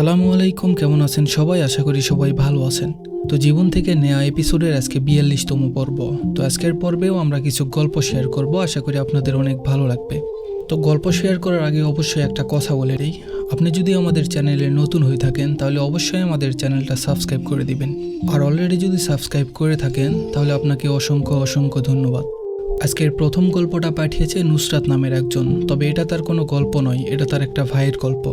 আসসালামু আলাইকুম, কেমন আছেন সবাই? আশা করি সবাই ভালো আছেন। তো জীবন থেকে নেয়া এপিসোডের আজকে বিয়াল্লিশতম পর্ব। তো আজকের পর্বেও আমরা কিছু গল্প শেয়ার করব, আশা করি আপনাদের অনেক ভালো লাগবে। তো গল্প শেয়ার করার আগে অবশ্যই একটা কথা বলে দিই আপনি যদি আমাদের চ্যানেলে নতুন হয়ে থাকেন, তাহলে অবশ্যই আমাদের চ্যানেলটা সাবস্ক্রাইব করে দিবেন। আর অলরেডি যদি সাবস্ক্রাইব করে থাকেন, তাহলে আপনাকে অসংখ্য অসংখ্য ধন্যবাদ। আজকের প্রথম গল্পটা পাঠিয়েছে নুসরাত নামের একজন, তবে এটা তার কোনো গল্প নয়, এটা তার একটা ভাইয়ের গল্প।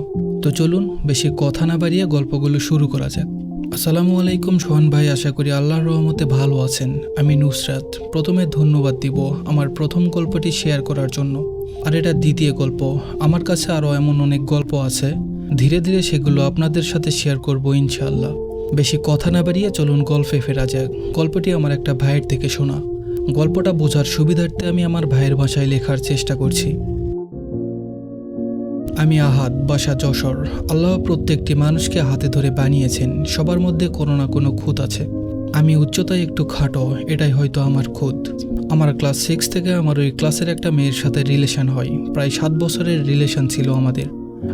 তো চলুন বেশি কথা না বাড়িয়ে গল্পগুলো শুরু করা যাক। আসসালামু আলাইকুম সোহান ভাই, আশা করি আল্লাহর রহমতে ভালো আছেন। আমি নুসরাত। প্রথমে ধন্যবাদ দিব আমার প্রথম গল্পটি শেয়ার করার জন্য। আর এটা দ্বিতীয় গল্প। আমার কাছে আরও এমন অনেক গল্প আছে। ধীরে ধীরে সেগুলো আপনাদের সাথে শেয়ার করব ইনশাআল্লাহ। বেশি কথা না বাড়িয়ে চলুন গল্পে ফেরা যাক। গল্পটি আমার একটা ভাইয়ের থেকে শোনা। গল্পটা বোঝার সুবিধার্থে আমি আমার ভাইয়ের ভাষায় লেখার চেষ্টা করছি। আমি আহাদ, বাসা যশোর। আল্লাহ প্রত্যেকটি মানুষকে হাতে ধরে বানিয়েছেন। সবার মধ্যে কোনো না কোনো খুঁত আছে। আমি উচ্চতায় একটু খাটো, এটাই হয়তো আমার খুঁত। আমার ক্লাস সিক্স থেকে আমার ওই ক্লাসের একটা মেয়ের সাথে রিলেশন হয়। প্রায় সাত বছরের রিলেশন ছিল আমাদের।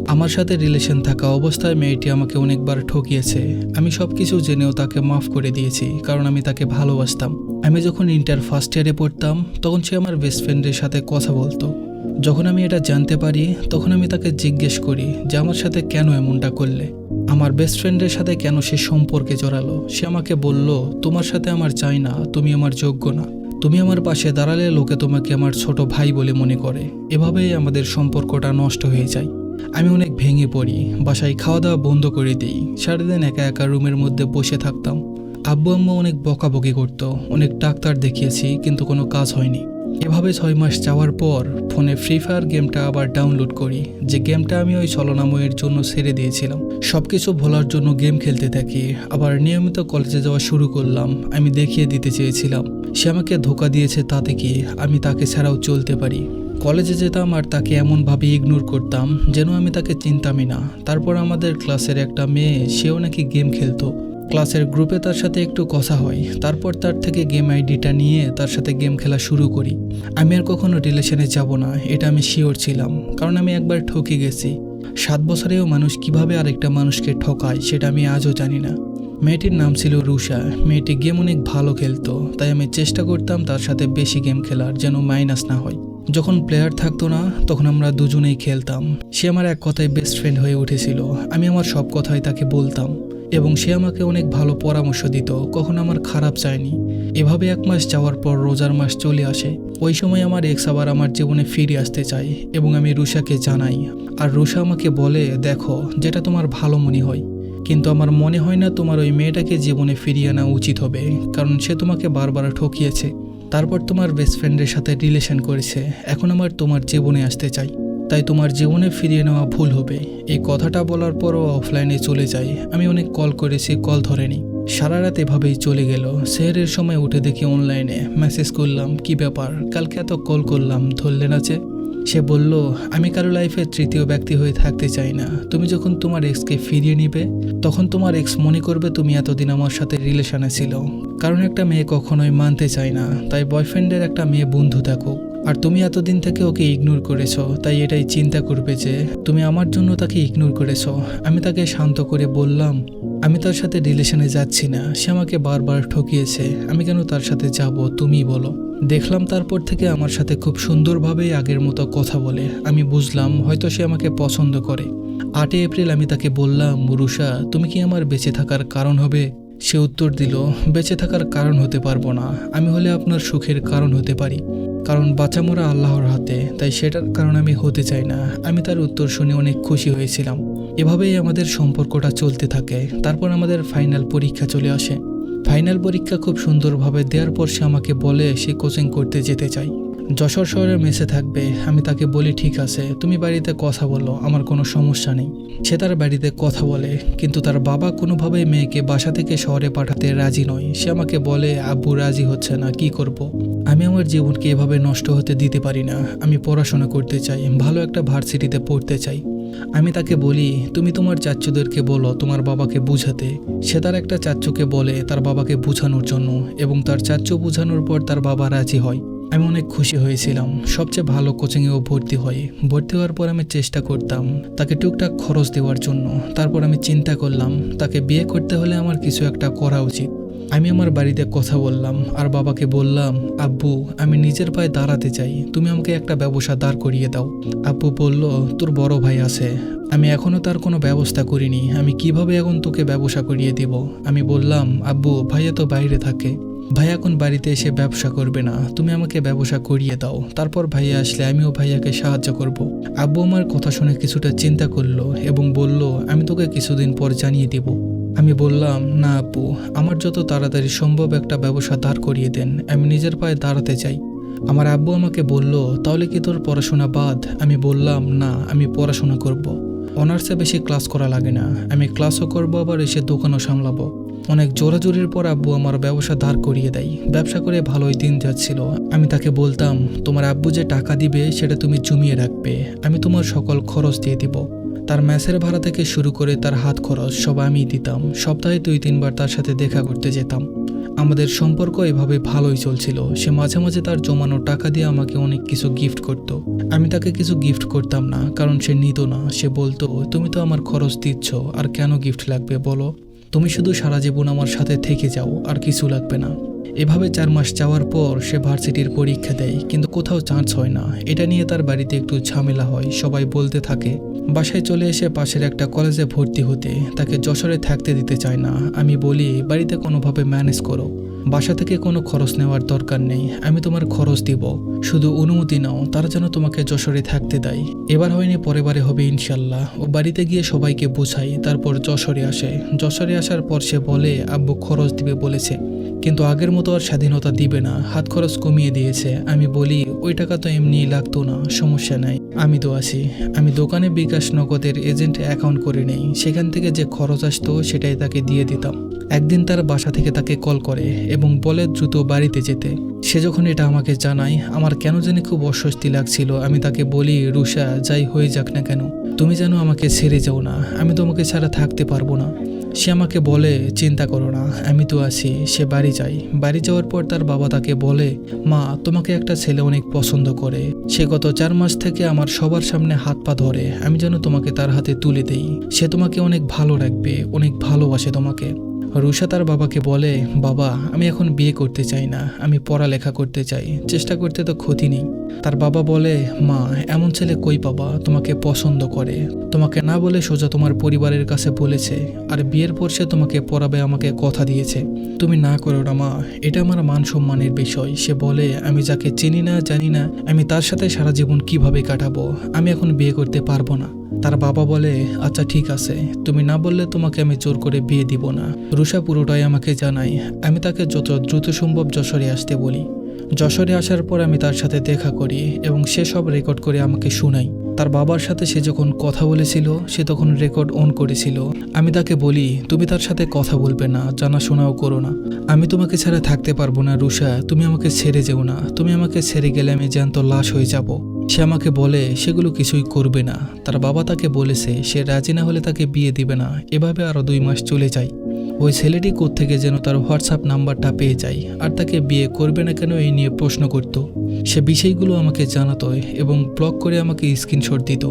আমার সাথে রিলেশন থাকা অবস্থায় মেয়েটি আমাকে অনেকবার ঠকিয়েছে। আমি সব কিছু জেনেও তাকে মাফ করে দিয়েছি, কারণ আমি তাকে ভালোবাসতাম। আমি যখন ইন্টার ফার্স্ট ইয়ারে পড়তাম, তখন সে আমার বেস্ট ফ্রেন্ডের সাথে কথা বলতো। যখন আমি এটা জানতে পারি, তখন আমি তাকে জিজ্ঞেস করি যে আমার সাথে কেন এমনটা করলে? আমার বেস্ট ফ্রেন্ডের সাথে কেন সে সম্পর্কে জড়ালো? সে আমাকে বলল, তোমার সাথে আমার চাই না, তুমি আমার যোগ্য না। তুমি আমার পাশে দাঁড়ালে লোকে তোমাকে আমার ছোট ভাই বলে মনে করে। এভাবেই আমাদের সম্পর্কটা নষ্ট হয়ে যায়। আমি অনেক ভেঙে পড়ি, বাসায় খাওয়া দাওয়া বন্ধ করে দিই, সারাদিন একা একা রুমের মধ্যে বসে থাকতাম। আব্বু আম্মু অনেক বকাবকি করতো, অনেক ডাক্তার দেখিয়েছি, কিন্তু কোনো কাজ হয়নি। এভাবে ছয় মাস যাওয়ার পর ফোনে ফ্রি ফায়ার গেমটা আবার ডাউনলোড করি, যে গেমটা আমি ওই ছলনাময়ের জন্য ছেড়ে দিয়েছিলাম। সব কিছু ভোলার জন্য গেম খেলতে থাকি, আবার নিয়মিত কলেজে যাওয়া শুরু করলাম, আমি দেখিয়ে দিতে চেয়েছিলাম। সে আমাকে ধোকা দিয়েছে তাতে কি আমি তাকে ছাড়াও চলতে পারি। কলেজে যেতাম আর তাকে এমনভাবে ইগনোর করতাম, যেন আমি তাকে চিনতামই না। তারপর আমাদের ক্লাসের একটা মেয়ে, সেও নাকি গেম খেলতো। ক্লাসের গ্রুপে তার সাথে একটু কথা হয়। তারপর তার থেকে গেম আইডিটা নিয়ে তার সাথে গেম খেলা শুরু করি। আমি আর কখনো রিলেশনে যাব না, এটা আমি শিওর ছিলাম, কারণ আমি একবার ঠকে গেছি। সাত বছরেও মানুষ কীভাবে আরেকটা মানুষকে ঠকায়, সেটা আমি আজও জানি না। মেয়েটির নাম ছিল রুষা মেয়েটি গেম অনেক ভালো খেলতো, তাই আমি চেষ্টা করতাম তার সাথে বেশি গেম খেলার, যেন মাইনাস না হয়। যখন প্লেয়ার থাকতো না, তখন আমরা দুজনেই খেলতাম। সে আমার এক কথায় বেস্ট ফ্রেন্ড হয়ে উঠেছিল, আমি আমার সব কথাই তাকে বলতাম। এবং সে আমাকে অনেক ভালো পরামর্শ দিত, কখন আমার খারাপ চায়নি। এভাবে এক মাস যাওয়ার পর রোজার মাস চলে আসে। ওই সময় আমার এক্স আবার আমার জীবনে ফিরে আসতে চাই এবং আমি রুষাকে জানাই। আর রুষা আমাকে বলে, দেখো, যেটা তোমার ভালো মনে হয়। কিন্তু আমার মনে হয় না তোমার ওই মেয়েটাকে জীবনে ফিরিয়ে আনা উচিত হবে, কারণ সে তোমাকে বারবার ঠকিয়েছে। তারপর তোমার বেস্ট ফ্রেন্ডের সাথে রিলেশন করেছে। এখন আমার তোমার জীবনে আসতে চাই। তাই তোমার জীবনে ফিরিয়ে নেওয়া ভুল হবে। এই কথাটা বলার পরও অফলাইনে চলে যাই। আমি অনেক কল করেছি কল ধরেনি। সারা রাত এভাবেই চলে গেল। সেহেরের সময় উঠে দেখি অনলাইনে মেসেজ করলাম, কি ব্যাপার? কালকে এত কল করলাম, ধরলে যে? সে বলল, আমি কারও লাইফে তৃতীয় ব্যক্তি হয়ে থাকতে চাই না। তুমি যখন তোমার এক্সকে ফিরিয়ে নিবে, তখন তোমার এক্স মনে করবে তুমি এতদিন আমার সাথে রিলেশনে ছিল। কারণ একটা মেয়ে কখনোই মানতে চায় না। তাই বয়ফ্রেন্ডের একটা মেয়ে বন্ধু থাকুক আর তুমি এতদিন থেকে ওকে ইগনোর করেছ, তাই এটাই চিন্তা করবে যে, তুমি আমার জন্য তাকে ইগনোর করেছ। আমি তাকে শান্ত করে বললাম আমি তার সাথে রিলেশনে যাচ্ছি না। সে আমাকে বারবার ঠকিয়েছে। আমি কেন তার সাথে যাব, তুমি বলো। দেখলাম তারপর থেকে আমার সাথে খুব সুন্দরভাবেই আগের মতো কথা বলে। আমি বুঝলাম হয়তো সে আমাকে পছন্দ করে। আটই এপ্রিল আমি তাকে বললাম মুরুষা তুমি কি আমার বেঁচে থাকার কারণ হবে? সে উত্তর দিল, বেঁচে থাকার কারণ হতে পারব না। আমি হলে আপনার সুখের কারণ হতে পারি। কারণ বাঁচা মোরা আল্লাহর হাতে, তাই সেটার কারণ আমি হতে চাই না। আমি তার উত্তর শুনে অনেক খুশি হয়েছিলাম। এভাবেই আমাদের সম্পর্কটা চলতে থাকে। তারপর আমাদের ফাইনাল পরীক্ষা চলে আসে। ফাইনাল পরীক্ষা খুব সুন্দরভাবে দেওয়ার পর সে আমাকে বলে সে কোচিং করতে যেতে চাই যশোর শহরের মেসে থাকবে। আমি তাকে বলি, ঠিক আছে, তুমি বাড়িতে কথা বলো, আমার কোনো সমস্যা নেই। সে তার বাড়িতে কথা বলে, কিন্তু তার বাবা কোনোভাবেই মেয়েকে বাসা থেকে শহরে পাঠাতে রাজি নয়। সে আমাকে বলে, আব্বু, রাজি হচ্ছে না, কি করব। আমি আমার জীবনকে এভাবে নষ্ট হতে দিতে পারি না। আমি পড়াশোনা করতে চাই, ভালো একটা ভার্সিটিতে পড়তে চাই। আমি তাকে বলি, তুমি তোমার চাচ্চুদেরকে বলো, তোমার বাবাকে বুঝাতে। সে তার একটা চাচ্চুকে বলে, তার বাবাকে বুঝানোর জন্য, এবং তার চাচ্চু বুঝানোর পর তার বাবা রাজি হয়। আমি অনেক খুশি হয়েছিলাম। সবচেয়ে ভালো কোচিংয়েও ভর্তি হই ভর্তি হওয়ার পর আমি চেষ্টা করতাম তাকে টুকটাক খরচ দেওয়ার জন্য। তারপর আমি চিন্তা করলাম, তাকে বিয়ে করতে হলে আমার কিছু একটা করা উচিত। আমি আমার বাড়িতে কথা বললাম, আর বাবাকে বললাম, আব্বু, আমি নিজের পায়ে দাঁড়াতে চাই। তুমি আমাকে একটা ব্যবসা দাঁড় করিয়ে দাও। আব্বু বলল, তোর বড় ভাই আছে। আমি এখনও তার কোনো ব্যবস্থা করিনি। আমি কীভাবে এখন তোকে ব্যবসা করিয়ে দিব? আমি বললাম, আব্বু, ভাইয়া তো বাইরে থাকে। ভাই এখন বাড়িতে এসে ব্যবসা করবে না, তুমি আমাকে ব্যবসা করিয়ে দাও। তারপর ভাইয়া আসলে আমিও ভাইয়াকে সাহায্য করব। আব্বু আমার কথা শুনে কিছুটা চিন্তা করল এবং বলল, আমি তোকে কিছুদিন পর জানিয়ে দিব। আমি বললাম, না আব্বু, আমার যত তাড়াতাড়ি সম্ভব একটা ব্যবসা দাঁড় করিয়ে দেন, আমি নিজের পায়ে দাঁড়াতে চাই। আমার আব্বু আমাকে বলল, তাহলে কি তোর পড়াশোনা বাদ? আমি বললাম, না, আমি পড়াশোনা করব। অনার্সে বেশি ক্লাস করা লাগে না, আমি ক্লাসও করব, আবার এসে দোকানও সামলাবো। অনেক জোরাজোরির পর আব্বু আমার ব্যবসা ধার করিয়ে দেয়। ব্যবসা করে ভালোই দিন যাচ্ছিল। আমি তাকে বলতাম, তোমার আব্বু যে টাকা দিবে সেটা তুমি জমিয়ে রাখবে। আমি তোমার সকল খরচ দিয়ে দিব। তার ম্যাসের ভাড়া থেকে শুরু করে তার হাত খরচ সব আমিই দিতাম। সপ্তাহে দুই, তিনবার তার সাথে দেখা করতে যেতাম। আমাদের সম্পর্ক এভাবে ভালোই চলছিল। সে মাঝে মাঝে তার জমানো টাকা দিয়ে আমাকে অনেক কিছু গিফট করত। আমি তাকে কিছু গিফট করতাম না, কারণ সে নিত না। সে বলতো, তুমি তো আমার খরচ দিচ্ছ, আর কেন গিফট লাগবে বলো? তুমি শুধু সারা জীবন আমার সাথে থেকে যাও, আর কিছু লাগবে না। এভাবে চার মাস যাওয়ার পর সে ভার্সিটির পরীক্ষা দেয়, কিন্তু কোথাও চান্স হয় না। এটা নিয়ে তার বাড়িতে একটু ঝামেলা হয়, সবাই বলতে থাকে। বাসায় চলে এসে পাশের একটা কলেজে ভর্তি হতে, তাকে যশোরে থাকতে দিতে চায় না। আমি বলি, বাড়িতে কোনোভাবে ম্যানেজ করো। বাসা থেকে কোনো খরচ নেওয়ার দরকার নেই, আমি তোমার খরচ দিব। শুধু অনুমতি নাও, তারা যেন তোমাকে যশোরে থাকতে দেয়। এবার হয়নি পরেবারে হবে ইনশাল্লাহ। ও বাড়িতে গিয়ে সবাইকে বোঝাই তারপর যশোরে আসে। যশোরে আসার পর সে বলে, আব্বু খরচ দিবে, বলেছে। কিন্তু আগের মতো আর স্বাধীনতা দিবে না। হাত খরচ কমিয়ে দিয়েছে। আমি বলি, ওই টাকা তো এমনিই লাগতো না, সমস্যা নাই। আমি তো আছি। আমি দোকানে বিকাশ নগদের এজেন্ট অ্যাকাউন্ট করে নেই। সেখান থেকে যে খরচ আসতো, সেটাই তাকে দিয়ে দিতাম। একদিন তার বাসা থেকে তাকে কল করে এবং বলে, দ্রুত বাড়িতে যেতে। সে যখন এটা আমাকে জানায়, আমার কেন জানি খুব অস্বস্তি লাগছিল। আমি তাকে বলি রুষা যাই হয়ে যাক না কেন। তুমি যেন আমাকে ছেড়ে যাও না। আমি তোমাকে ছাড়া থাকতে পারব না। সে আমাকে বলে, চিন্তা করো না, আমি তো আছি, সে বাড়ি যায় বাড়ি যাওয়ার পর তার বাবা তাকে বলে, মা, তোমাকে একটা ছেলে অনেক পছন্দ করে। সে গত চার মাস থেকে আমার সবার সামনে হাত পা ধরে। আমি যেন তোমাকে তার হাতে তুলে দেই। সে তোমাকে অনেক ভালো রাখবে, অনেক ভালোবাসে তোমাকে। রুষা তার বাবাকে বলে, বাবা, আমি এখন বিয়ে করতে চাই না। আমি পড়ালেখা করতে চাই। চেষ্টা করতে তো ক্ষতি নেই। তার বাবা বলে, মা, এমন ছেলে কই পাবা? তোমাকে পছন্দ করে। তোমাকে না বলে সোজা তোমার পরিবারের কাছে বলেছে। আর বিয়ের পর সে তোমাকে পড়াবে, আমাকে কথা দিয়েছে। তুমি না করো না, মা। এটা আমার মান সম্মানের বিষয়। সে বলে, আমি যাকে চিনি না, জানি না। আমি তার সাথে সারা জীবন কীভাবে কাটাবো? আমি এখন বিয়ে করতে পারব না। তার বাবা বলে আচ্ছা ঠিক আছে। তুমি না বললে তোমাকে আমি জোর করে বিয়ে দিব না। রুষা পুরোটাই আমাকে জানায়। আমি তাকে যত দ্রুত সম্ভব যশোরে আসতে বলি। যশোরে আসার পর আমি তার সাথে দেখা করি এবং সে সব রেকর্ড করে আমাকে শোনাই তার বাবার সাথে সে যখন কথা বলেছিল, সে তখন রেকর্ড অন করেছিল। আমি তাকে বলি, তুমি তার সাথে কথা বলবে না, জানাশোনাও করো না। আমি তোমাকে ছাড়া থাকতে পারব না রুষা তুমি আমাকে ছেড়ে যেও না। তুমি আমাকে ছেড়ে গেলে আমি জ্যান্ত লাশ হয়ে যাব। সে আমাকে বলে, সেগুলো কিছুই করবে না। তার বাবা তাকে বলেছে, সে রাজি না হলে তাকে বিয়ে দিবে না। এভাবে আরও দুই মাস চলে যায়। ওই ছেলেটি থেকে যেন তার হোয়াটসঅ্যাপ নাম্বারটা পেয়ে যায়? আর তাকে বিয়ে করবে না কেন এই নিয়ে প্রশ্ন করত। সে বিষয়গুলো আমাকে জানাতো এবং ব্লক করে আমাকে স্ক্রিনশট দিত।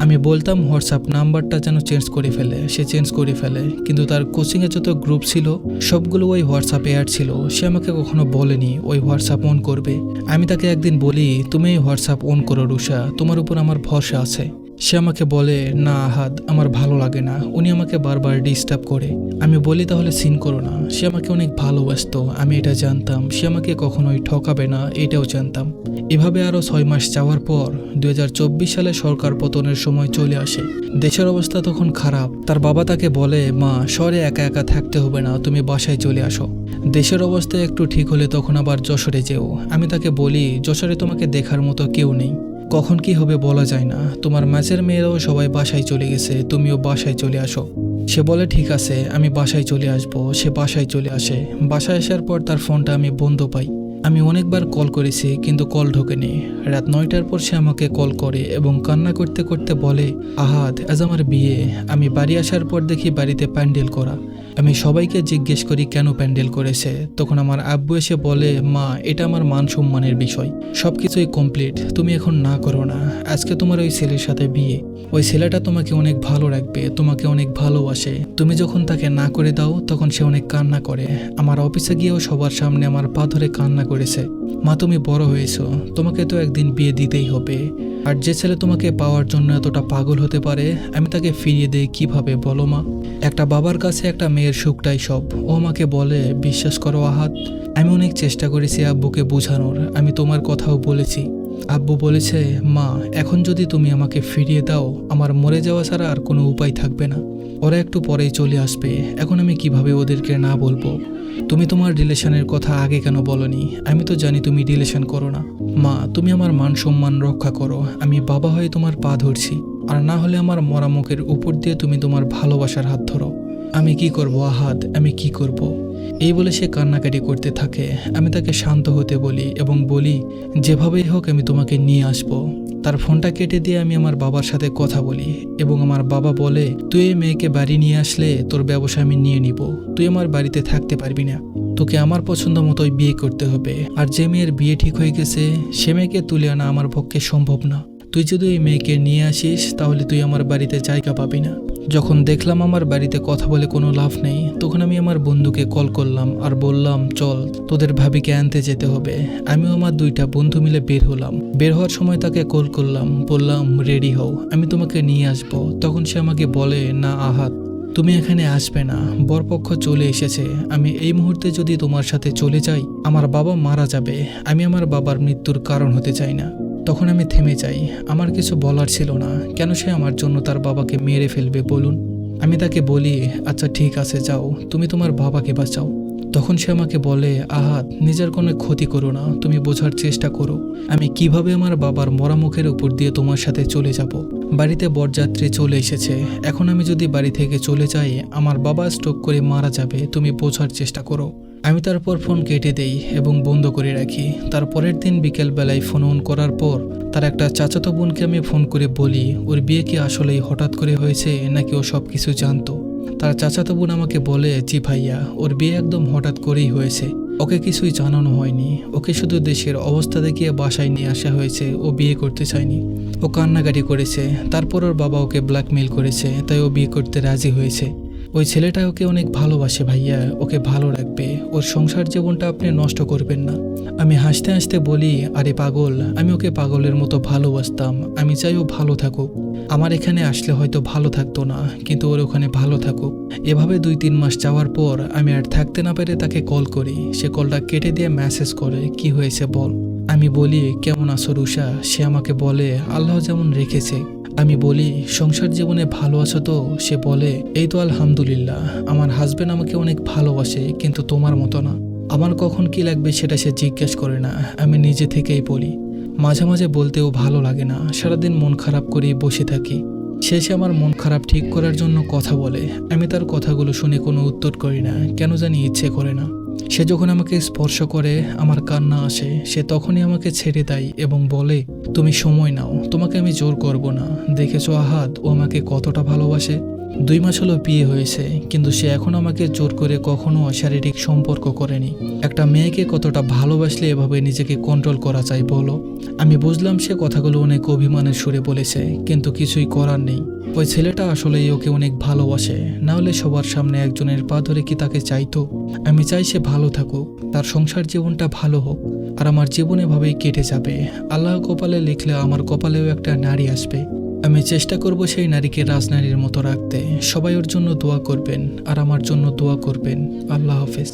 আমি বলতাম হোয়াটসঅ্যাপ নাম্বারটা যেন চেঞ্জ করে ফেলে, সে চেঞ্জ করে ফেলে। কিন্তু তার কোচিংয়ে যত গ্রুপ ছিল, সবগুলো ওই হোয়াটসঅ্যাপে অ্যাড ছিল। সে আমাকে কখনো বলেনি, ওই হোয়াটসঅ্যাপ অন করবে। আমি তাকে একদিন বলি, তুমি হোয়াটসঅ্যাপ অন করো রুষা তোমার উপর আমার ভরসা আছে। সে আমাকে বলে, না আহাদ আমার ভালো লাগে না। উনি আমাকে বারবার ডিস্টার্ব করে। আমি বলি, তাহলে সিন করো না। সে আমাকে অনেক ভালোবাসতো, আমি এটা জানতাম। সে আমাকে কখনোই ঠকাবে না, এটাও জানতাম। এভাবে আরও ছয় মাস যাওয়ার পর দু হাজার চব্বিশ সালে সরকার পতনের সময় চলে আসে। দেশের অবস্থা তখন খারাপ। তার বাবা তাকে বলে, মা, শহরে একা একা থাকতে হবে না, তুমি বাসায় চলে আসো। দেশের অবস্থা একটু ঠিক হলে তখন আবার যশোরে যেও। আমি তাকে বলি, যশোরে তোমাকে দেখার মতো কেউ নেই। কখন কি হবে বলা যায় না। তোমার ম্যাচের মেয়েরাও সবাই বাসায় চলে গেছে, তুমিও বাসায় চলে আসো। সে বলে, ঠিক আছে, আমি বাসায় চলে আসব। সে বাসায় চলে আসে। বাসায় আসার পর তার ফোনটা আমি বন্ধ পাই। আমি অনেকবার কল করেছি, কিন্তু কল ঢোকেনি। রাত নয়টার পর সে আমাকে কল করে এবং কান্না করতে করতে বলে, আহাদ, আজ আমার বিয়ে। আমি বাড়ি আসার পর দেখি বাড়িতে প্যান্ডেল করা। আমি সবাইকে জিজ্ঞেস করি, কেন প্যান্ডেল করেছে? তখন আমার আব্বু এসে বলে, মা, এটা আমার মান সম্মানের বিষয়। সব কিছুই কমপ্লিট তুমি এখন না করো না। আজকে তোমার ওই ছেলের সাথে বিয়ে। ওই ছেলেটা তোমাকে অনেক ভালো রাখবে, তোমাকে অনেক ভালোবাসে। তুমি যখন তাকে না করে দাও, তখন সে অনেক কান্না করে। আমার অফিসে গিয়েও সবার সামনে আমার পা ধরে কান্না করেছে। মা, তুমি বড় হয়েছো। তোমাকে তো একদিন বিয়ে দিতেই হবে। আর যে ছেলে তোমাকে পাওয়ার জন্য এতটা পাগল হতে পারে, আমি তাকে ফিরিয়ে দেই কীভাবে বলো মা? একটা বাবার কাছে একটা মেয়ের সুখটাই সব। ও আমাকে বলে, বিশ্বাস করো আহাত, আমি অনেক চেষ্টা করেছি আব্বুকে বোঝানোর। আমি তোমার কথাও বলেছি। আব্বু বলেছে, মা, এখন যদি তুমি আমাকে ফিরিয়ে দাও, আমার মরে যাওয়া ছাড়া আর কোনো উপায় থাকবে না। ওরা একটু পরেই চলে আসবে। এখন আমি কীভাবে ওদেরকে না বলব? তুমি তোমার রিলেশনের কথা আগে কেন বলনি? আমি তো জানি তুমি রিলেশন করো না। মা, তুমি আমার মান সম্মান রক্ষা করো। আমি বাবা হয়ে তোমার পা ধরছি। আর না হলে আমার মরা মুখের উপর দিয়ে তুমি তোমার ভালোবাসার হাত ধরো। আমি কি করব, আহাদ? আমি কি করব। এই বলে সে কান্নাকাটি করতে থাকে। আমি তাকে শান্ত হতে বলি এবং বলি, যেভাবেই হোক আমি তোমাকে নিয়ে আসব। তার ফোনটা কেটে দিয়ে আমি আমার বাবার সাথে কথা বলি এবং আমার বাবা বলে, তুই এই মেয়েকে বাড়ি নিয়ে আসলে তোর ব্যবসা আমি নিয়ে নিব। তুই আমার বাড়িতে থাকতে পারবি না। তোকে আমার পছন্দ মতোই বিয়ে করতে হবে। আর যে মেয়ের বিয়ে ঠিক হয়ে গেছে, সে মেয়েকে তুলে আনা আমার পক্ষে সম্ভব না। তুই যদি এই মেয়েকে নিয়ে আসিস, তাহলে তুই আমার বাড়িতে জায়গা পাবি না। যখন দেখলাম আমার বাড়িতে কথা বলে কোনো লাভ নেই, তখন আমি আমার বন্ধুকে কল করলাম আর বললাম, চল, তোদের ভাবিকে আনতে যেতে হবে। আমিও আমার দুইটা বন্ধু মিলে বের হলাম। বের হওয়ার সময় তাকে কল করলাম, বললাম, রেডি হও, আমি তোমাকে নিয়ে আসব। তখন সে আমাকে বলে, না, আহাত, তুমি এখানে আসবে না, বরপক্ষ চলে এসেছে। আমি এই মুহূর্তে যদি তোমার সাথে চলে যাই, আমার বাবা মারা যাবে। আমি আমার বাবার মৃত্যুর কারণ হতে চাই না। তখন আমি থেমে যাই। আমার কিছু বলার ছিল না। কেন সে আমার জন্য তার বাবাকে মেরে ফেলবে বলুন? আমি তাকে বলি আচ্ছা ঠিক আছে, যাও। তুমি তোমার বাবাকে বাঁচাও। তখন সে আমাকে বলে আহাত নিজের কোনো ক্ষতি করো না। তুমি বোঝার চেষ্টা করো। আমি কীভাবে আমার বাবার মরা মুখের উপর দিয়ে তোমার সাথে চলে যাব? বাড়িতে বরযাত্রী চলে এসেছে। এখন আমি যদি বাড়ি থেকে চলে যাই, আমার বাবা স্ট্রোক করে মারা যাবে। তুমি বোঝার চেষ্টা করো। আমি তারপর ফোন কেটে দেই এবং বন্ধ করে রাখি। তার পরের দিন বিকেলবেলায় ফোন অন করার পর তার একটা চাচাতো বোনকে আমি ফোন করে বলি, ওর বিয়ে কি আসলেই হঠাৎ করে হয়েছে নাকি ও সব কিছু জানতো? তার চাচাতো বোন আমাকে বলে, জি ভাইয়া, ওর বিয়ে একদম হঠাৎ করেই হয়েছে। ওকে কিছুই জানানো হয়নি। ওকে শুধু দেশের অবস্থা দেখিয়ে বাসায় নিয়ে আসা হয়েছে। ও বিয়ে করতে চায়নি। ও কান্নাকাটি করেছে। তারপর ওর বাবা ওকে ব্ল্যাকমেইল করেছে। তাই ও বিয়ে করতে রাজি হয়েছে। ওই ছেলেটা ওকে অনেক ভালোবাসে ভাইয়া, ওকে ভালো রাখবে। ওর সংসার জীবনটা আপনি নষ্ট করবেন না। আমি হাসতে হাসতে বলি, আরে পাগল, আমি ওকে পাগলের মতো ভালোবাসতাম। আমি চাই ও ভালো থাকুক। আমার এখানে আসলে হয়তো ভালো থাকতো না, কিন্তু ওর ওখানে ভালো থাকুক। এভাবে দুই তিন মাস যাওয়ার পর আমি আর থাকতে না পেরে তাকে কল করি। সে কলটা কেটে দিয়ে মেসেজ করে, কি হয়েছে বল? আমি বলি, কেমন আছো রুষা সে আমাকে বলে, আল্লাহ যেমন রেখেছে। আমি বলি, সংসার জীবনে ভালো আছো তো? সে বলে, এই তো আলহামদুলিল্লাহ। আমার হাজবেন্ড আমাকে অনেক ভালোবাসে, কিন্তু তোমার মতো না। আমার কখন কি লাগবে সেটা সে জিজ্ঞেস করে না। আমি নিজে থেকেই বলি, মাঝে মাঝে বলতেও ভালো লাগে না। সারাদিন মন খারাপ করেই বসে থাকি। শেষে আমার মন খারাপ ঠিক করার জন্য কথা বলে। আমি তার কথাগুলো শুনে কোনো উত্তর করি না। কেন জানি ইচ্ছে করে না। সে যখন আমাকে স্পর্শ করে, আমার কান্না আসে, সে তখনই আমাকে ছেড়ে দেয় এবং বলে, তুমি সময় নাও, তোমাকে আমি জোর করব না। দেখেছ আহাদ, ও আমাকে কতটা ভালোবাসে? দুই মাস হলো বিয়ে হয়েছে, কিন্তু সে এখন আমাকে জোর করে কখনো শারীরিক সম্পর্ক করেনি। একটা মেয়েকে কতটা ভালোবাসলে এভাবে নিজেকে কন্ট্রোল করা যায় বলো? আমি বুঝলাম সে কথাগুলো অনেক অভিমানের সুরে বলেছে, কিন্তু কিছুই করার নেই। ওই ছেলেটা আসলেই ওকে অনেক ভালোবাসে, না হলে সবার সামনে একজনের পা ধরে কি তাকে চাইতো? আমি চাই সে ভালো থাকুক, তার সংসার জীবনটা ভালো হোক, আর আমার জীবন এভাবেই কেটে যাবে। আল্লাহ কপালে লিখলে আমার কপালেও একটা নারী আসবে। আমি চেষ্টা করব সেই নারীকে রাজনারীর মতো রাখতে। সবাই ওর জন্য দোয়া করবেন আর আমার জন্য দোয়া করবেন। আল্লাহ হাফেজ।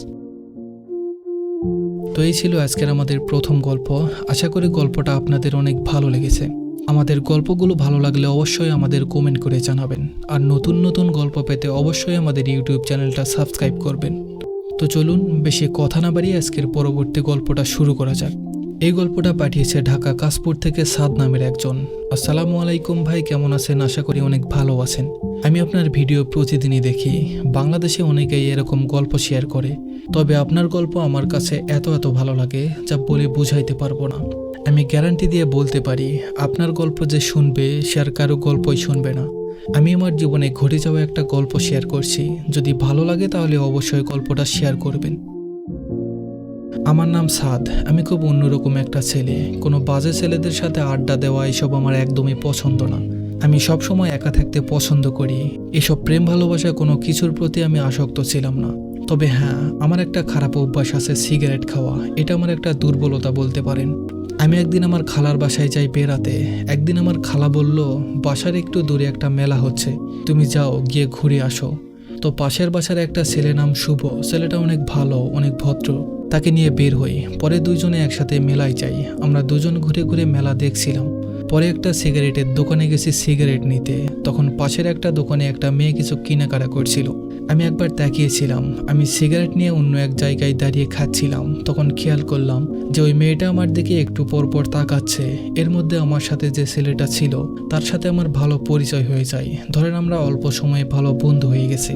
তো এই ছিল আজকের আমাদের প্রথম গল্প। আশা করি গল্পটা আপনাদের অনেক ভালো লেগেছে। আমাদের গল্পগুলো ভালো লাগলে অবশ্যই আমাদের কমেন্ট করে জানাবেন। আর নতুন নতুন গল্প পেতে অবশ্যই আমাদের ইউটিউব চ্যানেলটা সাবস্ক্রাইব করবেন। তো চলুন, বেশি কথা না বাড়িয়ে আজকের পরবর্তী গল্পটা শুরু করা যাক। এই গল্পটা পাঠিয়েছে ঢাকা কাশপুর থেকে সাদ নামের একজন। আসসালামু আলাইকুম ভাই, কেমন আছেন? আশা করি অনেক ভালো আছেন। আমি আপনার ভিডিও প্রতিদিনই দেখি। বাংলাদেশে অনেকেই এরকম গল্প শেয়ার করে। তবে আপনার গল্প আমার কাছে এত এত ভালো লাগে যা বলে বুঝাইতে পারব না। আমি গ্যারান্টি দিয়ে বলতে পারি, আপনার গল্প যে শুনবে, সে আর কারও গল্পই শুনবে না। আমি আমার জীবনে ঘটে যাওয়া একটা গল্প শেয়ার করছি। যদি ভালো লাগে তাহলে অবশ্যই গল্পটা শেয়ার করবেন। আমার নাম সাদ। আমি খুব অন্যরকম একটা ছেলে। কোনো বাজে ছেলেদের সাথে আড্ডা দেওয়া এসব আমার একদমই পছন্দ না। আমি সব সময় একা থাকতে পছন্দ করি। এসব প্রেম ভালোবাসা কোনো কিছুর প্রতি আমি আসক্ত ছিলাম না। তবে হ্যাঁ আমার একটা খারাপ অভ্যাস আছে সিগারেট খাওয়া। এটা আমার একটা দুর্বলতা বলতে পারেন। আমি একদিন আমার খালার বাসায় যাই বেড়াতে। একদিন আমার খালা বলল, বাসার একটু দূরে একটা মেলা হচ্ছে। তুমি যাও, গিয়ে ঘুরে আসো। তো পাশের বাসার একটা ছেলে নাম শুভ। ছেলেটা অনেক ভালো, অনেক ভদ্র। তাকে নিয়ে বের হই। পরে দুজনে একসাথে মেলায় যাই। আমরা দুজন ঘুরে ঘুরে মেলা দেখছিলাম। পরে একটা সিগারেটের দোকানে গেছি সিগারেট নিতে। তখন পাশের একটা দোকানে একটা মেয়ে কিছু কেনাকাটা করছিল। আমি একবার তাকিয়েছিলাম। আমি সিগারেট নিয়ে অন্য এক জায়গায় দাঁড়িয়ে খাচ্ছিলাম। তখন খেয়াল করলাম যে ওই মেয়েটা আমার দিকে একটু পর পর তাকাচ্ছে। এর মধ্যে আমার সাথে যে ছেলেটা ছিল, তার সাথে আমার ভালো পরিচয় হয়ে যায়। ধরেন আমরা অল্প সময়ে ভালো বন্ধু হয়ে গেছি।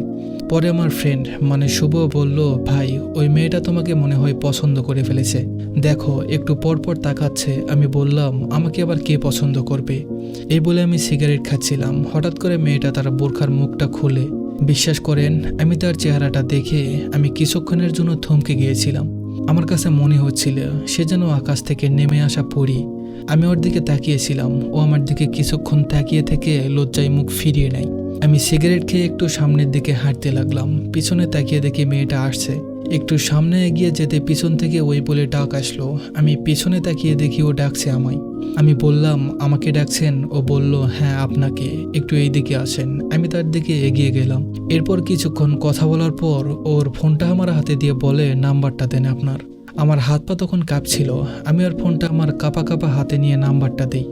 পরে আমার ফ্রেন্ড মানে শুভ, বলল, ভাই, ওই মেয়েটা তোমাকে মনে হয় পছন্দ করে ফেলেছে। দেখো, একটু পর পর তাকাচ্ছে। আমি বললাম, আমাকে আবার কে পছন্দ করবে। এই বলে আমি সিগারেট খাচ্ছিলাম। হঠাৎ করে মেয়েটা তার বোরখার মুখটা খুলে বিশ্বাস করেন, আমি তার চেহারাটা দেখে আমি কিছুক্ষণের জন্য থমকে গিয়েছিলাম। আমার কাছে মনে হচ্ছিল সে যেন আকাশ থেকে নেমে আসা পড়ি আমি ওর দিকে তাকিয়েছিলাম। ও আমার দিকে কিছুক্ষণ তাকিয়ে থেকে লজ্জায় মুখ ফিরিয়ে নেয়। আমি সিগারেট খেয়ে একটু সামনের দিকে হাঁটতে লাগলাম। পিছনে তাকিয়ে দেখি মেয়েটা আসছে। একটু সামনে এগিয়ে যেতে পিছন থেকে ওই বলে ডাক আসলো। আমি পিছনে তাকিয়ে দেখি ও ডাকছে আমায়। আমি বললাম, আমাকে ডাকছেন? ও বলল হ্যাঁ আপনাকে। একটু এই দিকে আসেন। আমি তার দিকে এগিয়ে গেলাম। এরপর কিছুক্ষণ কথা বলার পর ওর ফোনটা আমার হাতে দিয়ে বলে, নাম্বারটা দেন আপনার। আমার হাত পা তখন কাঁপছিল। আমি ওর ফোনটা আমার কাপা কাপা হাতে নিয়ে নাম্বারটা দিই।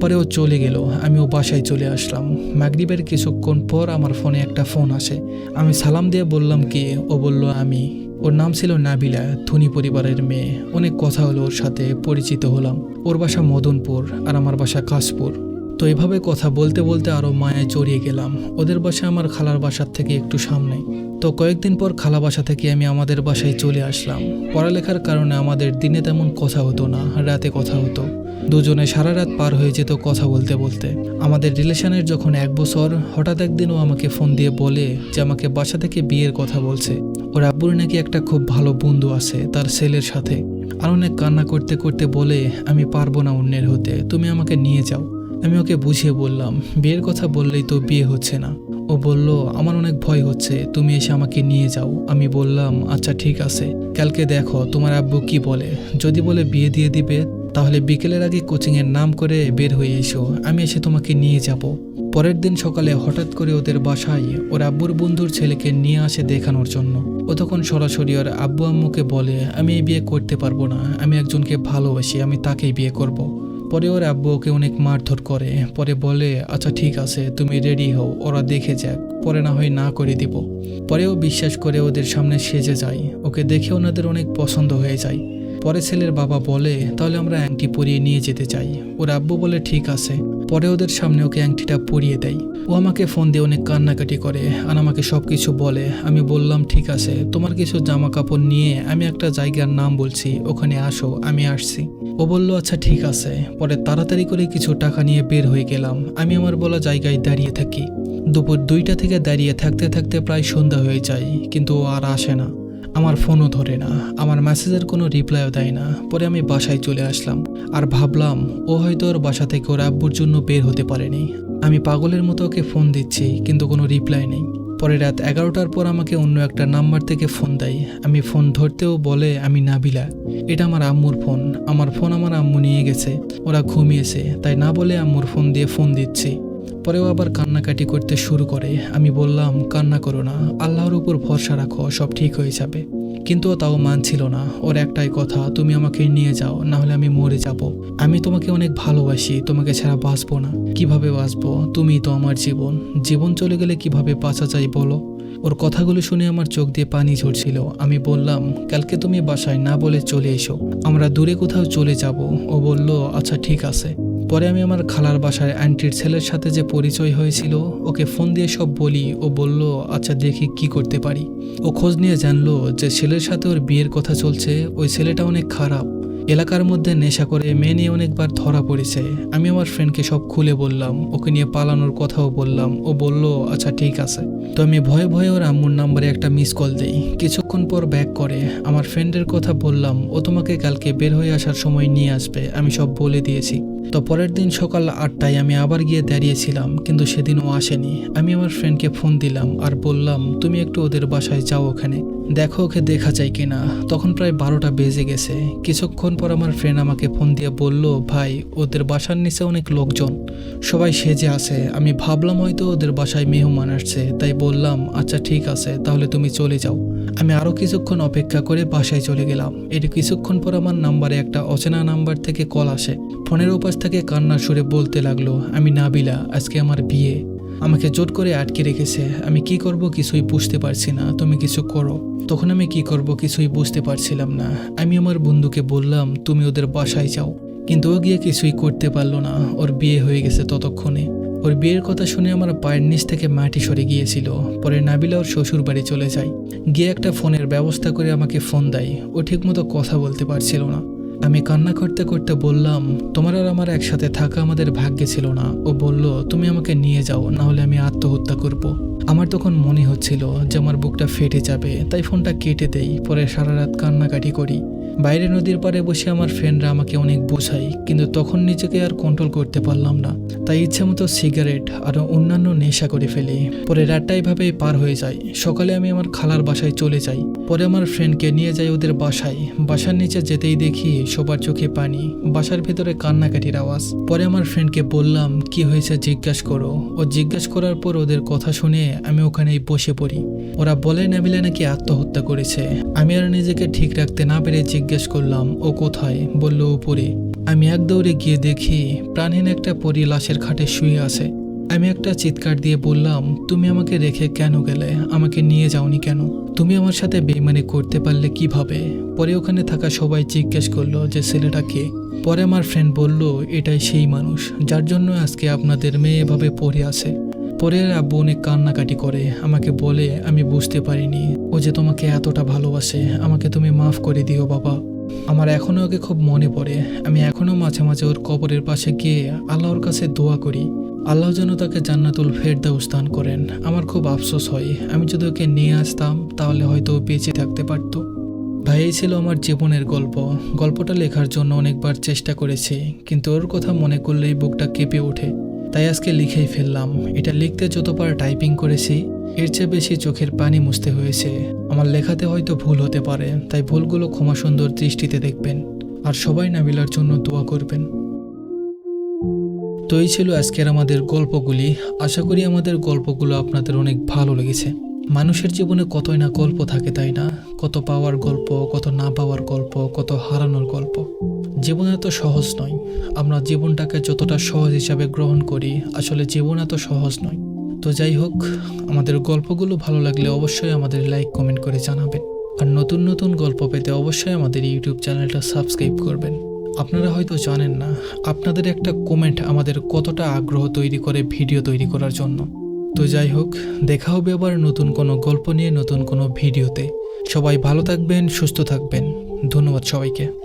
পরে ও চলে গেল। আমি ও বাসায় চলে আসলাম। মাগরিবের কিছুক্ষণ পর আমার ফোনে একটা ফোন আসে। আমি সালাম দিয়ে বললাম, কি? ও বলল, আমি। ওর নাম ছিল নাবিলা, ধনী পরিবারের মেয়ে। অনেক কথা হলো ওর সাথে, পরিচিত হলাম। ওর বাসা মদনপুর আর আমার বাসা কাশপুর। তো এভাবে কথা বলতে বলতে আরও মায়ায় জড়িয়ে গেলাম। ওদের বাসা আমার খালার বাসার থেকে একটু সামনে। তো কয়েকদিন পর খালা বাসা থেকে আমি আমাদের বাসায় চলে আসলাম। পড়ালেখার কারণে আমাদের দিনে তেমন কথা হতো না, রাতে কথা হতো। দুজনে সারা রাত পার হয়ে যেত কথা বলতে বলতে। আমাদের রিলেশনের যখন এক বছর, হঠাৎ একদিন ও আমাকে ফোন দিয়ে বলে যে আমাকে বাসা থেকে বিয়ের কথা বলছে। ওর আব্বুর নাকি একটা খুব ভালো বন্ধু আছে, তার ছেলের সাথে। আর অনেক কান্না করতে করতে বলে, আমি পারব না অন্যের হতে, তুমি আমাকে নিয়ে যাও। আমি ওকে বুঝিয়ে বললাম, বিয়ের কথা বললেই তো বিয়ে হচ্ছে না। ও বলল, আমার অনেক ভয় হচ্ছে, তুমি এসে আমাকে নিয়ে যাও। আমি বললাম আচ্ছা ঠিক আছে। কালকে দেখো, তোমার আব্বু কি বলে। যদি বলে বিয়ে দিয়ে দিবে, তাহলে বিকেলের আগে কোচিংয়ের নাম করে বের হয়ে এসো। আমি এসে তোমাকে নিয়ে যাব। পরের দিন সকালে হঠাৎ করে ওদের বাসায় ওর আব্বুর বন্ধুর ছেলেকে নিয়ে আসে দেখানোর জন্য। ও তখন সরাসরি ওর আব্বু আম্মুকে বলে, আমি এই বিয়ে করতে পারব না। আমি একজনকে ভালোবাসি, আমি তাকেই বিয়ে করব। পরে ওর আব্বু ওকে অনেক মারধর করে। পরে বলে আচ্ছা ঠিক আছে, তুমি রেডি হও, ওরা দেখে যাক। পরে না হয় না করে দিব। পরেও বিশ্বাস করে ওদের সামনে সেজে যায়। ওকে দেখে ওনাদের অনেক পছন্দ হয়ে যায়। পরে ছেলের বাবা বলে, তাহলে আমরা অ্যাংটি পরিয়ে নিয়ে যেতে চাই। ওর আব্বু বলে, ঠিক আছে। পরে ওদের সামনে ওকে অ্যাংটিটা পরিয়ে দেয়। ও আমাকে ফোন দিয়ে অনেক কান্নাকাটি করে আর আমাকে সব কিছু বলে। আমি বললাম, ঠিক আছে, তোমার কিছু জামা কাপড় নিয়ে আমি একটা জায়গার নাম বলছি, ওখানে আসো, আমি আসছি। ও বলল আচ্ছা ঠিক আছে। পরে তাড়াতাড়ি করে কিছু টাকা নিয়ে বের হয়ে গেলাম। আমি আমার বলা জায়গায় দাঁড়িয়ে থাকি। দুপুর দুইটা থেকে দাঁড়িয়ে থাকতে থাকতে প্রায় সন্ধ্যা হয়ে যায়, কিন্তু ও আর আসে না। আমার ফোনও ধরে না। আমার মেসেজের কোনো রিপ্লাইও দেয় না। পরে আমি বাসায় চলে আসলাম। আর ভাবলাম, ও হয়তো ওর বাসা থেকে ওর আব্বুর জন্য বের হতে পারেনি। আমি পাগলের মতো ওকে ফোন দিচ্ছি, কিন্তু কোনো রিপ্লাই নেই। পরে রাত এগারোটার পর আমাকে অন্য একটা নাম্বার থেকে ফোন দেয়। আমি ফোন ধরতেও বলে আমি নাবিলা। এটা আমার আম্মুর ফোন। আমার ফোন আমার আম্মু নিয়ে গেছে। ওরা ঘুমিয়েছে। তাই না বলে আম্মুর ফোন দিয়ে ফোন দিচ্ছি। পরেও আবার কান্নাকাটি করতে শুরু করে। আমি বললাম, কান্না করো না, আল্লাহর উপর ভরসা রাখো, সব ঠিক হয়ে যাবে। কিন্তু তাও মানছিল না। ওর একটাই কথা, তুমি আমাকে নিয়ে যাও, না হলে আমি মরে যাব। আমি তোমাকে অনেক ভালোবাসি, তোমাকে ছাড়া বাঁচবো না। কীভাবে বাঁচবো? তুমি তো আমার জীবন। জীবন চলে গেলে কীভাবে বাঁচা যায় বলো? ওর কথাগুলো শুনে আমার চোখ দিয়ে পানি ঝরছিল। আমি বললাম, কালকে তুমি বাসায় না বলে চলে এসো। আমরা দূরে কোথাও চলে যাব। ও বলল আচ্ছা ঠিক আছে। পরে আমি আমার খালার বাসায় অ্যান্টির ছেলের সাথে যে পরিচয় হয়েছিল, ওকে ফোন দিয়ে সব বলি। ও বলল আচ্ছা দেখি কি করতে পারি। ও খোঁজ নিয়ে জানলো যে ছেলের সাথে ওর বিয়ের কথা চলছে, ওই ছেলেটা অনেক খারাপ। এলাকার মধ্যে নেশা করে মেয়ে নিয়ে অনেকবার ধরা পড়েছে। আমি আমার ফ্রেন্ডকে সব খুলে বললাম, ওকে নিয়ে পালানোর কথাও বললাম। ও বলল আচ্ছা ঠিক আছে। তো আমি ভয়ে ভয়ে ওর আম্মুর নাম্বারে একটা মিস কল দিই। কিছুক্ষণ পর ব্যাক করে। আমার ফ্রেন্ডের কথা বললাম, ও তোমাকে কালকে বের হয়ে আসার সময় নিয়ে আসবে। আমি সব বলে দিয়েছি। তো পরের দিন সকাল আটটায় আমি আবার গিয়ে দাঁড়িয়েছিলাম, কিন্তু সেদিন ও আসেনি। আমি আমার ফ্রেন্ডকে ফোন দিলাম আর বললাম, তুমি একটু ওদের বাসায় যাও ওখানে, দেখো ওকে দেখা যায় কিনা। তখন প্রায় বারোটা বেজে গেছে। কিছুক্ষণ পর আমার ফ্রেন্ড আমাকে ফোন দিয়ে বলল, ভাই, ওদের বাসার নিচে অনেক লোকজন, সবাই সেজে আছে। আমি ভাবলাম হয়তো ওদের বাসায় মেহমান আসছে, তাই বললাম আচ্ছা ঠিক আছে, তাহলে তুমি চলে যাও। আমি আরও কিছুক্ষণ অপেক্ষা করে বাসায় চলে গেলাম। এটি কিছুক্ষণ পর আমার নাম্বারে একটা অচেনা নাম্বার থেকে কল আসে। ফোনের ওপাশ থেকে কান্নার সুরে বলতে লাগল, আমি নাবিলা, আজকে আমার বিয়ে। আমাকে জোট করে আটকে রেখেছে, আমি কি করব কিছুই বুঝতে পারছি না, তুমি কিছু করো। তখন আমি কি করব কিছুই বুঝতে পারছিলাম না। আমি আমার বন্ধুকে বললাম, তুমি ওদের বাসায় যাও। কিন্তু ও গিয়ে কিছুই করতে পারল না, ওর বিয়ে হয়ে গেছে ততক্ষণে। ওর বিয়ের কথা শুনে আমার পায়ের নিচ থেকে মাটি সরে গিয়েছিল। পরে নাবিলা ওর শ্বশুর বাড়ি চলে যায়। গিয়ে একটা ফোনের ব্যবস্থা করে আমাকে ফোন দেয়। ও ঠিকমতো কথা বলতে পারছিল না। আমি কান্না করতে করতে বললাম, তোমার আর আমার একসাথে থাকা আমাদের ভাগ্যে ছিল না। ও বলল, তুমি আমাকে নিয়ে যাও না হলে আমি আত্মহত্যা করব। আমার তখন মনে হচ্ছিল যে আমার বুকটা ফেটে যাবে, তাই ফোনটা কেটে দেই, পরে সারা রাত কান্নাকাটি করি। বাইরে নদীর পাড়ে বসে আমার ফ্রেন্ডরা আমাকে অনেক বোঝাই কিন্তু তখন নিজেকে আর কন্ট্রোল করতে পারলাম না। তাই ইচ্ছে মতো সিগারেট আর অন্যান্য নেশা করে ফেলি। পরে রাতটা এভাবেই পার হয়ে যায়। সকালে আমি আমার খালার বাসায় চলে যাই। পরে আমার ফ্রেন্ডকে নিয়ে যাই ওদের বাসায়। বাসার নিচে যেতেই দেখি সবার চোখে পানি। বাসার ভেতরে কান্নাকাটির আওয়াজ। পরে আমার ফ্রেন্ডকে বললাম, কি হয়েছে জিজ্ঞাস করো। ও জিজ্ঞাসা করার পর ওদের কথা শুনে আমি ওখানেই বসে পড়ি। ওরা বলে, নাবিলা নাকি আত্মহত্যা করেছে। আমি আর নিজেকে ঠিক রাখতে না পেরে জিজ্ঞেস করলাম, ও কোথায়? বলল উপরে আমি এক দৌড়ে গিয়ে দেখি প্রাণহীন একটা পরি লাশের খাটে শুয়ে আছে। আমি একটা চিৎকার দিয়ে বললাম, তুমি আমাকে রেখে কেন গেলে? আমাকে নিয়ে যাওনি কেন? তুমি আমার সাথে বেইমানি করতে পারলে কীভাবে? পরে ওখানে থাকা সবাই জিজ্ঞেস করল যে, ছেলেটা কে? পরে আমার ফ্রেন্ড বলল, এটাই সেই মানুষ, যার জন্য আজকে আপনাদের মেয়ে এভাবে পড়ে আছে। পরে আব্বু অনেক কান্নাকাটি করে, আমাকে বলে, আমি বুঝতে পারিনি। ও যে তোমাকে এতটা ভালোবাসে, আমাকে তুমি মাফ করে দিও বাবা। আমার এখনও ওকে খুব মনে পড়ে। আমি এখনও মাঝে মাঝে ওর কবরের পাশে গিয়ে আল্লাহর কাছে দোয়া করি। আল্লাহ যেন তাকে জান্নাতুল ফেরদাউস দান করেন। আমার খুব আফসোস হয়। আমি যদি ওকে নিয়ে আসতাম, তাহলে হয়তো ও বেঁচে থাকতে পারতো। ভাই, এই ছিল আমার জীবনের গল্প। গল্পটা লেখার জন্য অনেকবার চেষ্টা করেছি, কিন্তু ওর কথা মনে করলেই বুকটা কেঁপে ওঠে। তাই আজকে লিখেই ফেললাম। এটা লিখতে যতবার টাইপিং করেছি এর চেয়ে বেশি চোখের পানি মুছতে হয়েছে। আমার লেখাতে হয়তো ভুল হতে পারে, তাই ভুলগুলো ক্ষমা সুন্দর দৃষ্টিতে দেখবেন। আর সবাই নাবিলার জন্য দোয়া করবেন। তো এই ছিল আজকের আমাদের গল্পগুলি। আশা করি আমাদের গল্পগুলো আপনাদের অনেক ভালো লেগেছে। মানুষের জীবনে কতই না গল্প থাকে তাই না? কত পাওয়ার গল্প, কত না পাওয়ার গল্প, কত হারানোর গল্প। জীবন এত সহজ নয়। আমরা জীবনটাকে যতটা সহজ হিসাবে গ্রহণ করি, আসলে জীবন এত সহজ নয়। তো যাই হোক, আমাদের গল্পগুলো ভালো লাগলে অবশ্যই আমাদের লাইক কমেন্ট করে জানাবেন। আর নতুন নতুন গল্প পেতে অবশ্যই আমাদের ইউটিউব চ্যানেলটা সাবস্ক্রাইব করবেন। আপনারা হয়তো জানেন না, আপনাদের একটা কমেন্ট আমাদের কতটা আগ্রহ তৈরি করে ভিডিও তৈরি করার জন্য। তো যাই হোক, দেখা হবে আবার নতুন কোনো গল্প নিয়ে, নতুন কোনো ভিডিওতে সবাই ভালো থাকবেন, সুস্থ থাকবেন। ধন্যবাদ সবাইকে।